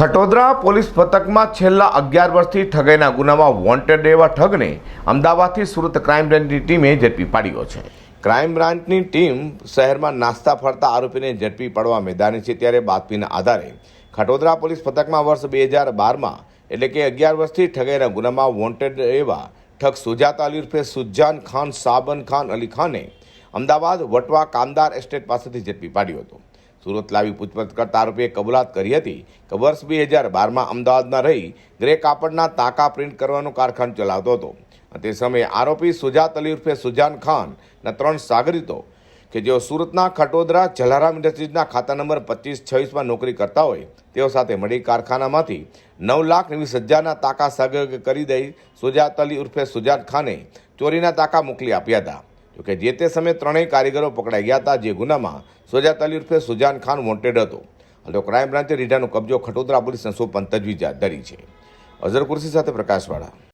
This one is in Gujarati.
ખટોદરા પોલીસ પથકમાં છેલ્લા અગિયાર વર્ષથી ઠગાઈના ગુનામાં વોન્ટેડ એવા ઠગને અમદાવાદથી સુરત ક્રાઇમ બ્રાન્ચની ટીમે ઝડપી પાડ્યો છે. ક્રાઇમ બ્રાન્ચની ટીમ શહેરમાં નાસ્તા ફરતા આરોપીને ઝડપી પાડવા મેદાને છે ત્યારે બાતમીના આધારે ખટોદરા પોલીસ પથકમાં વર્ષ બે હજાર બારમાં એટલે કે અગિયાર વર્ષથી ઠગાઈના ગુનામાં વોન્ટેડ એવા ઠગ સુજાત અલી ઉર્ફે સુજાન ખાન, સાબન ખાન, અલી ખાને અમદાવાદ વટવા કામદાર એસ્ટેટ પાસેથી ઝડપી પાડ્યો હતો. સુરત લાવી પૂછપરછ કરતા આરોપીએ કબૂલાત કરી હતી કે વર્ષ બે હજાર બારમાં અમદાવાદમાં રહી ગ્રે કાપડના તાકા પ્રિન્ટ કરવાનું કારખાનું ચલાવતો હતો. તે સમયે આરોપી સુજાત અલી ઉર્ફે સુજાન ખાનના ત્રણ સાગરીતો કે જેઓ સુરતના ખટોદરા, જલારામ ઇન્ડસ્ટ્રીઝના ખાતા નંબર પચીસ છવ્વીસમાં નોકરી કરતા હોય, તેઓ સાથે મળી કારખાનામાંથી નવ લાખ વીસ હજારના તાકા સાગર કરી દઈ સુજાત અલી ઉર્ફે સુજાત ખાને ચોરીના તાકા મોકલી આપ્યા હતા. જોકે જે તે સમયે ત્રણેય કારીગરો પકડાઈ ગયા હતા જે ગુનામાં સોજાત અલી ઉર્ફે સુજાન ખાન વોન્ટેડ હતો. હાલ ક્રાઇમ બ્રાન્ચે રીઢાનો કબજો ખટોદરા પોલીસને સોંપવાની તજવીજ હાથ ધરી છે. અઝર કુર્સી સાથે પ્રકાશવાળા.